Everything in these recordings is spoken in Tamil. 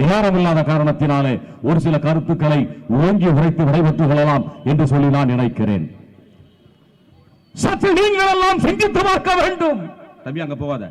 நேரம் இல்லாத காரணத்தினாலே ஒரு சில கருத்துக்களை ஓங்கி உரைத்து விடைபெற்றுக் கொள்ளலாம் என்று சொல்லி நான் நினைக்கிறேன். சற்று நீங்கள் எல்லாம் சிந்தித்து பார்க்க வேண்டும். தம்பி அங்க போவாத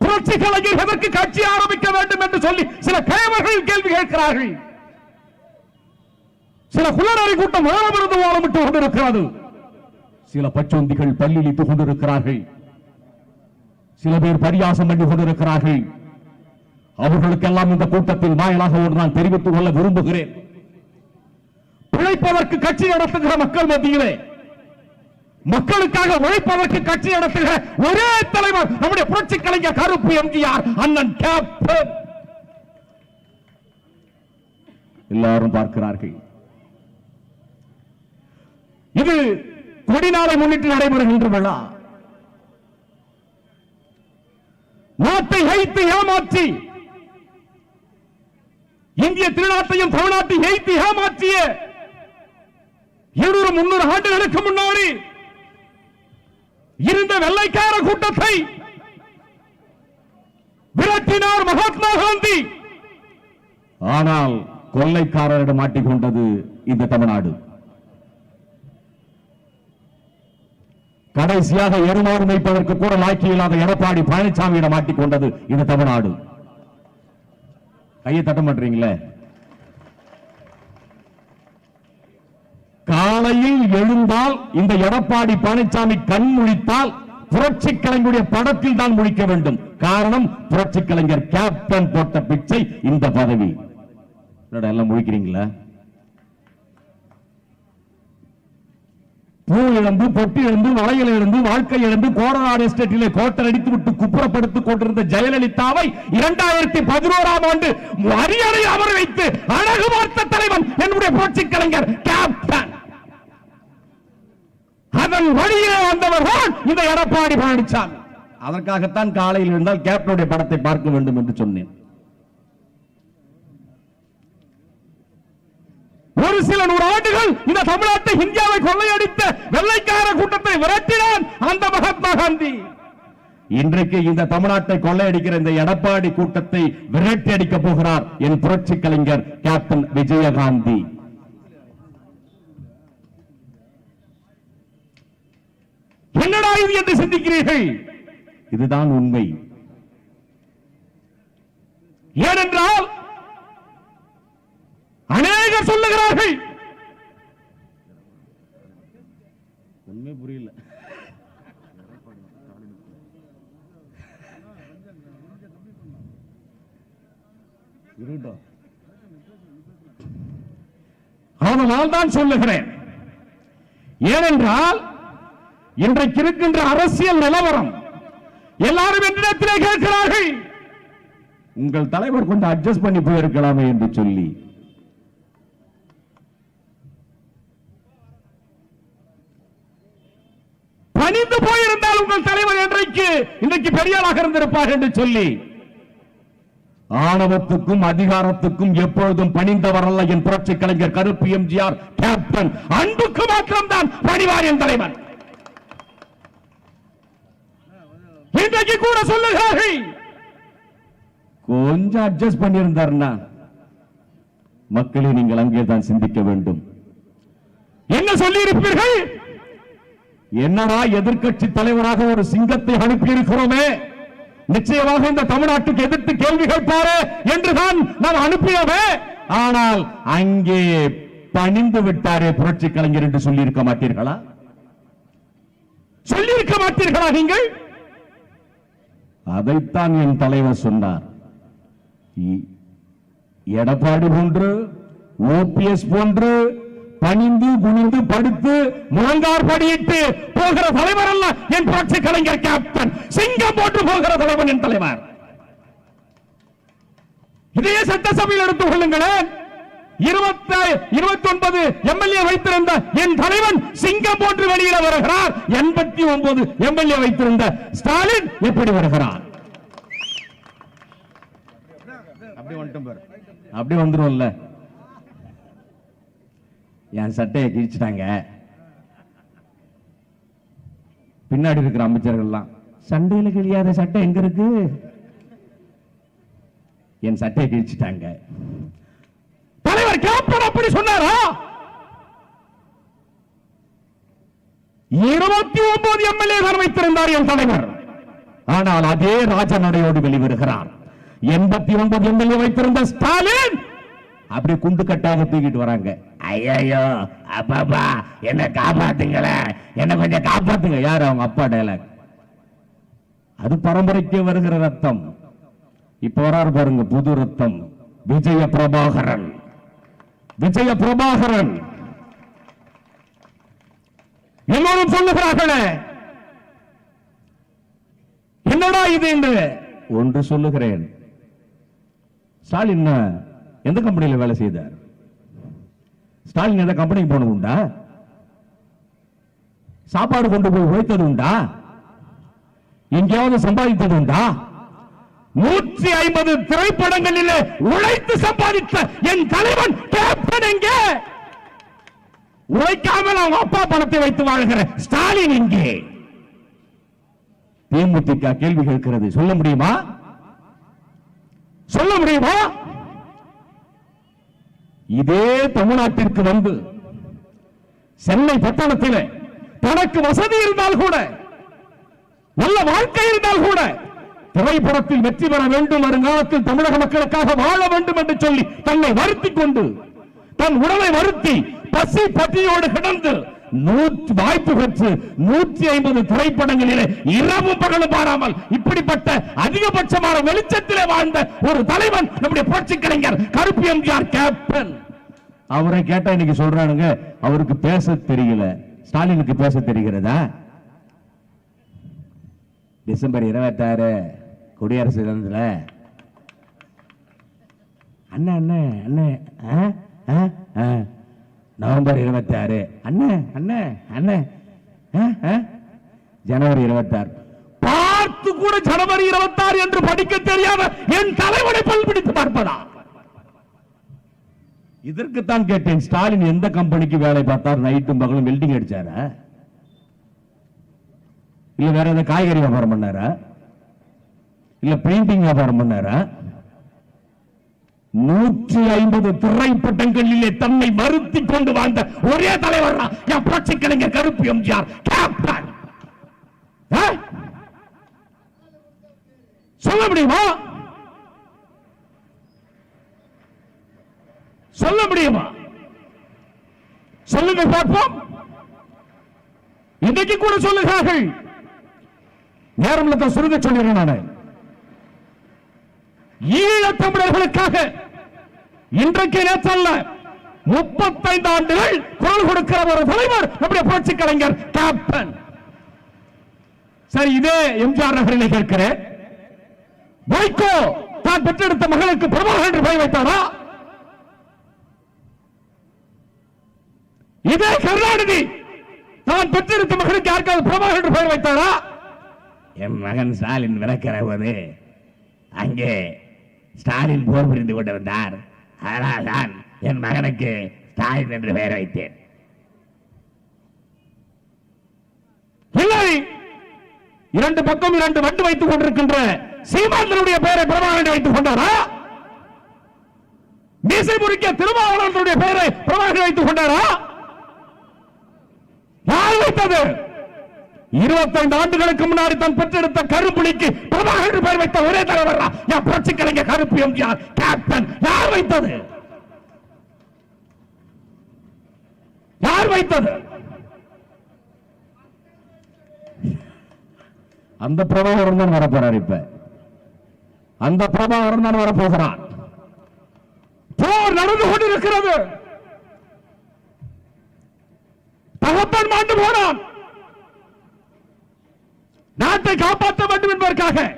புரட்சி கலைஞர் எதற்கு கட்சி ஆரம்பிக்க வேண்டும் என்று சொல்லி சில கயவர்கள் கேள்வி கேட்கிறார்கள். சில குலநரி கூட்டம் ஓரமிருந்து ஓரமிட்டு கொண்டிருக்கிறது. சில பச்சொந்திகள் பல்லிழித்துக் கொண்டிருக்கிறார்கள். சில பேர் பரியாசம் பண்ணி கொண்டிருக்கிறார்கள். அவர்களுக்கெல்லாம் இந்த கூட்டத்தில் வாயிலாக ஒரு நான் தெரிவித்துக் கொள்ள விரும்புகிறேன். உழைப்பதற்கு கட்சி நடத்துகிற மக்கள் மத்தியிலே மக்களுக்காக உழைப்பதற்கு கட்சி நடத்துகிற ஒரே தலைவர் நம்முடைய புரட்சி கலைஞர் கருப்பு எம்ஜிஆர் அண்ணன் கேப்டன். எல்லாரும் பார்க்கிறார்கள். இது கொடிநாளை முன்னிட்டு நடைபெறுகின்ற விழா. நாட்டை வைத்து ஏமாற்றி இந்திய திருநாட்டையும் தமிழ்நாட்டை ஏய்த்து ஏமாற்றிய இருநூறு முன்னூறு ஆண்டுகளுக்கு முன்னாடி இருந்த வெள்ளைக்கார கூட்டத்தை விரட்டினார் மகாத்மா காந்தி. ஆனால் கொள்ளைக்காரரிடம் மாட்டிக்கொண்டது இந்த தமிழ்நாடு. கடைசியாக எருமாறு வைப்பதற்கு கூட லாக்கி இல்லாத எடப்பாடி பழனிசாமியிடம் மாட்டிக்கொண்டது இந்த தமிழ்நாடு. கையை தட்ட மாட்டீங்களே? காலையில் எழுந்தால் இந்த எடப்பாடி பழனிசாமி கண் முழித்தால் புரட்சி கலைஞருடைய படத்தில் தான் முடிக்க வேண்டும். காரணம் புரட்சி கலைஞர் கேப்டன் போட்ட பிச்சை இந்த பதவி. எல்லாம் முழிக்கிறீங்களா? பூ இழந்து பொட்டி இழந்து வளையல் இழந்து வாழ்க்கை இழந்து கோரநாடு எஸ்டேட்டிலே கோட்டர் அடித்து விட்டு குப்புறப்படுத்திக் கொண்டிருந்த ஜெயலலிதாவை இரண்டாயிரத்தி பதினோராம் ஆண்டு அரியணை அமர வைத்து அழகு பார்த்த தலைவன் என்னுடைய புரட்சி கலைஞர் கேப்டன் அதன் வழியே வந்தவர்கள் இந்த எடப்பாடி பழனிசாமி அதற்காகத்தான் காலையில் இருந்தால் கேப்டனுடைய படத்தை பார்க்க வேண்டும் என்று சொன்னேன். ஒரு சில நூறு ஆண்டுகள் இந்த தமிழ்நாட்டை இந்தியாவை கொள்ளையடித்த வெள்ளைக்கார கூட்டத்தை விரட்டினான் அந்த மகாத்மா காந்தி. இன்றைக்கு இந்த தமிழ்நாட்டை கொள்ளையடிக்கிற இந்த எடப்பாடி கூட்டத்தை விரட்டி அடிக்க போகிறார் என் புரட்சி கலைஞர் கேப்டன் விஜயகாந்தி. என்னடா இது என்று சிந்திக்கிறீர்கள்? இதுதான் உண்மை. ஏனென்றால் அநேகர் சொல்லுகிறார்கள். உண்மை புரியல. அதனால் தான் சொல்லுகிறேன். ஏனென்றால் இன்றைக்கு இருக்கின்ற அரசியல் நிலவரம் எல்லாரும் என்னிடத்திலே கேட்கிறார்கள். உங்கள் தலைவர் கொஞ்சம் அட்ஜஸ்ட் பண்ணி போயிருக்கலாமே என்று சொல்லி. பணிந்து போயிருந்தால் உங்கள் தலைவர் என்றைக்கு இன்றைக்கு பெரியாளாக இருந்திருப்பார் என்று சொல்லி. ஆணவத்துக்கும் அதிகாரத்துக்கும் எப்பொழுதும் பணிந்தவர் அல்ல என் புரட்சி கலைஞர் கருப்பு எம்ஜிஆர் கேப்டன். அன்புக்கு மாத்திரம்தான் பணிவார் என் தலைவர். இன்றைக்கு கூட சொல்லுகிறார்கள். கொஞ்சம் அட்ஜஸ்ட் பண்ணியிருந்தார்னா மக்களை நீங்கள் அங்கே தான் சிந்திக்க வேண்டும். என்ன சொல்லி இருப்பீர்கள் என்னடா எதிர்கட்சி தலைவராக ஒரு சிங்கத்தை அனுப்பி இருக்கிறோமே நிச்சயமாக இந்த தமிழ்நாட்டுக்கு எதிர்த்து கேள்வி கேட்பாரு என்றுதான் நாம் அனுப்பியவே ஆனால் அங்கே பணிந்து விட்டாரே புரட்சி கலைஞர் என்று சொல்லி இருக்க மாட்டீர்களா? சொல்லி இருக்க மாட்டீர்களா நீங்கள்? அதைத்தான் என் தலைவர் சொன்னார். எடப்பாடி போன்று ஓபிஎஸ் போன்று பணிந்து குனிந்து படுத்து முழங்கார் படியிட்டு போகிற தலைவர் அல்ல என் புரட்சி கலைஞர் கேப்டன் சிங்கம் போட்டு போகிற தலைவன் என் தலைவர். இதே சட்டசபையில் எடுத்துக் கொள்ளுங்களேன். இருபத்தி இருபத்தி ஒன்பது எம்எல்ஏ வைத்திருந்த என் தலைவன் சிங்கம் போன்று வெளியில வருகிறார். எண்பத்தி ஒன்பது எம்எல்ஏ வைத்திருந்த ஸ்டாலின் எப்படி வருகிறார்? அப்படி வந்துட்டோம் அப்படி வந்துரும்ல என் சட்டையை கிழிச்சிட்டாங்க. பின்னாடி இருக்கிற அமைச்சர்கள்லாம் சண்டையில கிழியாத சட்டை எங்க இருக்கு? என் சட்டையை கிழிச்சிட்டாங்க. தலைவர் கேப்டன் அப்படி சொன்னாரா? இருபத்தி ஒன்பது எம்எல்ஏ தான் வைத்திருந்தார் என் தலைவர். ஆனால் அதே ராஜநடையோடு வெளிவருகிறார். எண்பத்தி ஒன்பது எம்எல்ஏ வைத்திருந்த ஸ்டாலின். அப்படி குண்டு கட்டாக தூக்கிட்டு வராங்க. ஐயோ அப்பாப்பா என்ன காப்பாத்துங்கள. என்ன கொஞ்சம் காப்பாத்துங்க. யார் அவங்க அப்பா டயலாக் அது பரம்பரைக்கு வருகிற ரத்தம். இப்ப வராரு பாருங்க புது ரத்தம். விஜய பிரபாகரன். விஜய பிரபாகரன். எல்லோரும் சொல்லுகிறார்களே. என்னடா இது என்று ஒன்று சொல்லுகிறேன். ஸ்டாலின் எந்த கம்பெனியில் வேலை செய்தார்? ஸ்டாலின் ஏதாவது கம்பெனிக்கு போனது உண்டா? சாப்பாடு கொண்டு போய் உழைத்தது உண்டா? எங்கேயாவது சம்பாதித்தது உண்டா? நூற்றி ஐம்பது திரைப்படங்களில் உழைத்து சம்பாதித்த என் தலைவன் கேப்டன் எங்கே? உழைக்காமல் அவங்க அப்பா பணத்தை வைத்து வாழ்கிற ஸ்டாலின் எங்கே? தேமுதிக கேள்வி கேட்கிறது. சொல்ல முடியுமா? சொல்ல முடியுமா? இதே தமிழ்நாட்டிற்கு வந்து சென்னை பட்டணத்தில் தனக்கு வசதி இருந்தால் கூட நல்ல வாழ்க்கை இருந்தால் கூட திரைப்படத்தில் வெற்றி பெற வேண்டும் வருங்காலத்தில் தமிழக மக்களுக்காக வாழ வேண்டும் என்று சொல்லி தன்னை வருத்திக் கொண்டு தன் உடலை வருத்தி பசி பட்டியோடு கிடந்து நூற்று வாய்ப்பு பெற்று நூற்றி ஐம்பது திரைப்படங்களிலே இரவும் பகலும் பாராமல் இப்படிப்பட்ட அதிகபட்சமான வெளிச்சத்திலே வாழ்ந்த ஒரு தலைவன் நம்முடைய புரட்சி கலைஞர் கருப்பு எம்ஜிஆர் கேப்டன். அவரை கேட்டா இன்னைக்கு சொல்றானுங்க அவருக்கு பேச தெரியல. ஸ்டாலினுக்கு பேச தெரிகிறதா? டிசம்பர் இருபத்தாறு குடியரசு தினத்துல. அண்ணா அண்ணா அண்ணா நவம்பர் இருபத்தி ஆறு அண்ணே அண்ணன் அண்ணன் ஆ, ஜனவரி இருபத்தாறு. பார்த்து கூட ஜனவரி இருபத்தாறு என்று படிக்க தெரியாத என் தலைவனை பல் பிடித்து பார்ப்பதா? இதற்குத்தான் கேட்டேன் ஸ்டாலின் எந்த கம்பெனிக்கு வேலை பார்த்தார்? நைட்டும் பகலும் வெல்டிங் அடிச்சார? இல்ல வேற ஏதாவது காய்கறி வியாபாரம் பண்ணாரா? இல்ல பெயிண்டிங் வியாபாரம் பண்ணாரா? நூற்றி ஐம்பது திரைப்பட்டங்களிலே தன்னை வருத்தி கொண்டு வாழ்ந்த ஒரே தலைவர் தான் என் புரட்சி கலைஞர் கருப்பு எம்ஜிஆர் கேப்டன். சொல்ல முடியுமா? சொல்ல முடியுமா? சொல்லுங்க பார்ப்போம் இன்றைக்கு கூட சொல்லுகிறார்கள். நேரம் இல்லத்தை சுருங்க சொல்லிடுறேன் நான். ஈழத் தமிழர்களுக்காக இன்றைக்கு நேற்றல்ல முப்பத்தைந்து ஆண்டுகள் குரல் கொடுக்கிற ஒரு தலைவர் நம்முடைய புரட்சி கலைஞர் கேப்டன். சரி இதே எம்ஜிஆர் நகரில் கேட்கிறேன். வைகோ தான் பெற்றெடுத்த மகளுக்கு பிரபாகர் என்று பெயர் வைத்தாரா? இதே கருணாநிதி தான் பெற்றெடுத்த மகளுக்கு யாருக்காவது பிரபாகர் என்று பெயர் வைத்தாரா? என் மகன் ஸ்டாலின் விளக்கிற போது அங்கே ஸ்டாலின் போர் புரிந்து கொண்டிருந்தார். அதனால் தான் என் மகனுக்கு ஸ்டாலின் என்று பெயர் வைத்தேன். இல்லை! இரண்டு பக்கம் இரண்டு வண்டு வைத்துக் கொண்டிருக்கின்ற சீமாந்தனுடைய பெயரை பிரபாகரன் வைத்துக் கொண்டாரா? மீசை முறிக்க திருமாவளவனுடைய பெயரை பிரபாகரன் வைத்துக் கொண்டாரா? யார் வைத்தது? இருபத்தைந்து ஆண்டுகளுக்கு முன்னாடி தன் பெற்றெடுத்த கருப்புலிக்கு பிரபாகர் பெயர் வைத்த ஒரே தலைவர் என் புரட்சி கலைஞர் கருப்பு எம்ஜிஆர். கேப்டன் யார் வைத்தது? யார் வைத்தது? அந்த பிரபாகரன் தான் வரப்போறார் இப்ப. அந்த பிரபாகரன் தான் வரப்போகிறான். போர் நடந்து கொண்டிருக்கிறது. தகப்பன் மாண்டு போனான். நாட்டை காப்பாற்ற வேண்டும் என்பதற்காக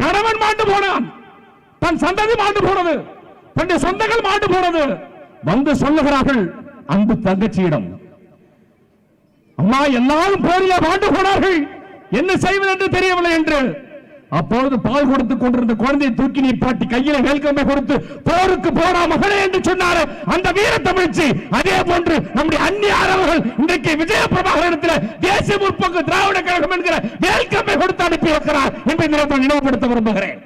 கணவன் மாண்டு போனான். தன் சந்ததி மாண்டு போனது. தன்னுடைய சொந்தங்கள் மாண்டு போனது. வந்து சொல்லுகிறார்கள் அன்பு தங்கச்சியிடம். அம்மா எல்லாரும் போரிலே மாண்டு போனார்கள். என்ன செய்வது என்று தெரியவில்லை என்று அப்பொழுது பால் கொடுத்து கொண்டிருந்த குழந்தையை தூக்கி நீ பாட்டி கையில வேல்கம்பை கொடுத்து போருக்கு போனா மகளே என்று சொன்னாரு. அந்த வீர தமிழ்ச்சி அதே போன்று நம்முடைய அந்நிய அரவர்கள் இன்றைக்கு விஜய பிரபாகரத்தில் தேசிய முற்போக்கு திராவிட கழகம் என்கிற வேல்கம்பை கொடுத்து அனுப்பி வைக்கிறார் என்று நினைவுபடுத்த விரும்புகிறேன்.